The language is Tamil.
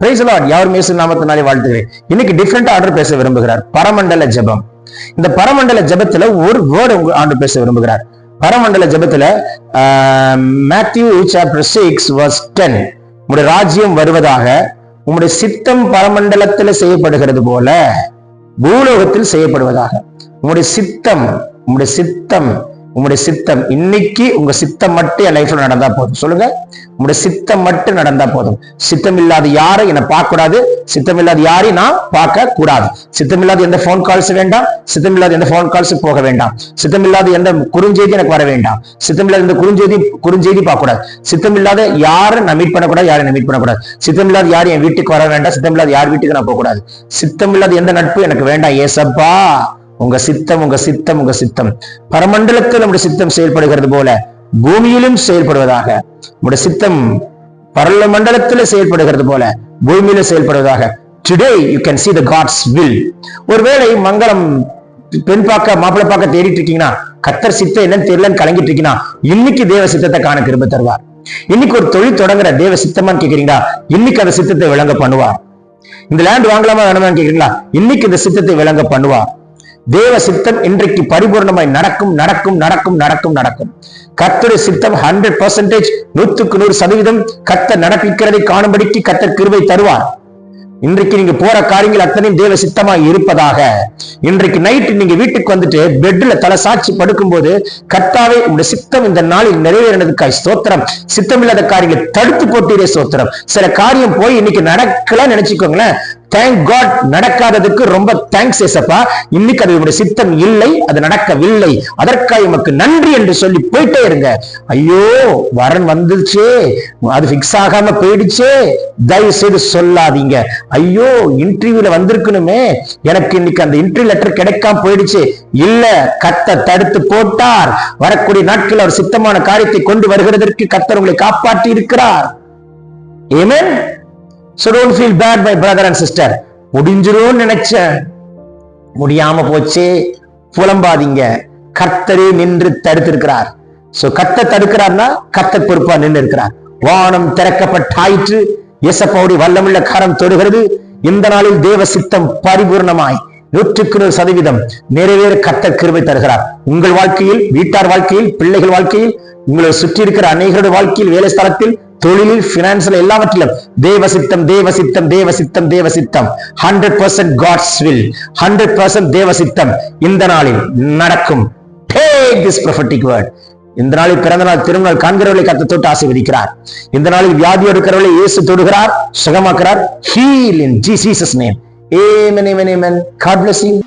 பிரைஸ் லார்ட் யாரும் இயேசு நாமத்தினாலே வாழ்த்துகிறேன். இன்னைக்கு டிஃப்ரெண்ட் ஆர்டர் பேச விரும்புகிறார். பரமண்டல ஜெபம். இந்த பரமண்டல ஜபத்துல ஒரு வேர்டு உங்க ஆண்டு பேச விரும்புகிறார். பரமண்டல ஜபத்துல Matthew chapter six verse ten உங்களுடைய ராஜ்யம் வருவதாக உங்களுடைய சித்தம் பரமண்டலத்துல செய்யப்படுகிறது போல பூலோகத்தில் செய்யப்படுவதாக. உங்களுடைய சித்தம் உங்களுடைய சித்தம் உங்களுடைய சித்தம் இன்னைக்கு உங்க சித்தம் மட்டும் என் லைஃப்ல நடந்தா போதும் சொல்லுங்க உங்களுடைய சித்தம் மட்டும் நடந்தா போதும் சித்தம் இல்லாத யாரை என்னை பார்க்க கூடாது சித்தம் இல்லாத யாரையும் நான் பார்க்க கூடாது சித்தம் இல்லாத எந்த ஃபோன் கால்ஸ் வேண்டாம் சித்தம் இல்லாத எந்த ஃபோன் கால்ஸ் போக வேண்டாம் சித்தம் இல்லாத எந்த குறுஞ்செய்தி எனக்கு வர வேண்டாம் சித்தம் இல்லாத எந்த குறுஞ்செய்தி குறுஞ்செய்தி பார்க்க கூடாது சித்தம் இல்லாத யாரும் நான் மீட் பண்ணக்கூடாது யாரை மீட் பண்ணக்கூடாது சித்தம் இல்லாத யாரும் என் வீட்டுக்கு வர வேண்டாம் சித்தம் இல்லாத யார் வீட்டுக்கு நான் போக கூடாது சித்தம் இல்லாத எந்த நட்பு எனக்கு வேண்டாம் ஏசப்பா உங்க சித்தம் உங்க சித்தம் உங்க சித்தம். பரமண்டலத்தில் நம்முடைய சித்தம் செயல்படுகிறது போல பூமியிலும் செயல்படுவதாக நம்முடைய சித்தம் பரல மண்டலத்தில் செயல்படுகிறது போல பூமியில செயல்படுவதாக. Today you can see the God's will ஒருவேளை மங்களம் பெண் பார்க்க மாப்பிள்ளை பார்க்க தேடிட்டு இருக்கீங்கன்னா கத்தர் சித்தம் என்னன்னு தெரியலன்னு கலங்கிட்டு இருக்கீங்கன்னா இன்னைக்கு தேவ சித்தத்தை காண கிருப தருவார். இன்னைக்கு ஒரு தொழில் தொடங்குற தேவ சித்தமான்னு கேக்குறீங்களா? இன்னைக்கு அந்த சித்தத்தை விளங்க பண்ணுவார். இந்த லேண்ட் வாங்கலாமா வேணுமான்னு கேக்குறீங்களா? இன்னைக்கு இந்த சித்தத்தை விளங்க பண்ணுவார். தேவ சித்தம் இன்றைக்கு பரிபூர்ணமாய் நடக்கும் நடக்கும் நடக்கும் நடக்கும் நடக்கும். கர்த்தருடைய சித்தம் ஹண்ட்ரட் பர்சன்டேஜ் நூத்துக்கு நூறு சதவீதம் கத்த நடப்பிக்கிறதை காணும்படிக்கு கர்த்தர் கிருவை தருவார். இன்றைக்கு நீங்க போற காரியங்கள் அத்தனையும் தேவ சித்தமாய் இருப்பதாக. இன்றைக்கு நைட்டு நீங்க வீட்டுக்கு வந்துட்டு பெட்ல தலை சாட்சி படுக்கும்போது கர்த்தாவே உங்களுடைய சித்தம் இந்த நாளில் நிறைவேறினதுக்காய் ஸ்தோத்திரம். சித்தம் இல்லாத காரியங்களை தடுத்து போட்டீரே ஸ்தோத்திரம். சில காரியம் போய் இன்னைக்கு நடக்கல நினைச்சுக்கோங்களேன். தேங்க் காட் நடக்காததுக்கு ரொம்ப தேங்க்ஸ் ஏசப்பா. இன்னைக்கு அது உங்களுடைய சித்தம் இல்லை அது நடக்கவில்லை. அதற்காக உமக்கு நன்றி என்று சொல்லி போயிட்டே இருங்க. ஐயோ வரன் வந்துருச்சே. அது பிக்ஸ் ஆகாம போயிடுச்சே. தயவு செய்து சொல்லாதீங்க. ஐயோ இன்டர்வியூல வந்திருக்கணுமே. எனக்கு இன்னைக்கு அந்த இன்டர்வியூ லெட்டர் கிடைக்காம போயிடுச்சு. இல்ல கத்த தடுத்து போட்டார். வரக்கூடிய நாட்கள் அவர் சித்தமான காரியத்தை கொண்டு வருகிறதற்கு கத்தர் உங்களை காப்பாற்றி இருக்கிறார். Amen so don't feel bad my brother and sister முடிஞ்சிரும்னு நினைச்சேன் முடியாம போச்சே. புலம்பாதீங்க. கர்த்தரே நின்று தடுத்திருக்கிறார். சோ கத்த தடுக்கிறார்னா கத்த பொறுப்பா நின்று இருக்கிறார் வானம் திறக்கப்பட்டாயிற்று. இயேசப்பாவுடைய வல்லமுள்ள கரம் தொடுகிறது. இந்த நாளில் தேவ சித்தம் பரிபூர்ணமாய் நூற்றுக்கு நூறு சதவீதம் நிறைவேற கத்த கிருவை தருகிறார். உங்கள் வாழ்க்கையில் வீட்டார் வாழ்க்கையில் பிள்ளைகள் வாழ்க்கையில் உங்களை சுற்றி இருக்கிற அநேகருடைய வாழ்க்கையில் வேலை ஸ்தலத்தில் தொழிலில் பினான்ஸ்ல எல்லாவற்றிலும் தேவ சித்தம் தேவ சித்தம் தேவ சித்தம் தேவ சித்தம். Hundred percent God's will hundred percent தேவ சித்தம். இந்த நாளில் நடக்கும் டேக் திஸ் prophetic word. இந்த நாளில் பிறந்த நாள் திருநாள் காண்கிறவர்களை கத்த தொட்டு ஆசீர்வதிக்கிறார். இந்த நாளில் வியாதி எடுக்கிறவர்களை இயேசு தொடுகிறார் சுகமாக்குறார் heal in Jesus name Amen, amen, amen. God bless you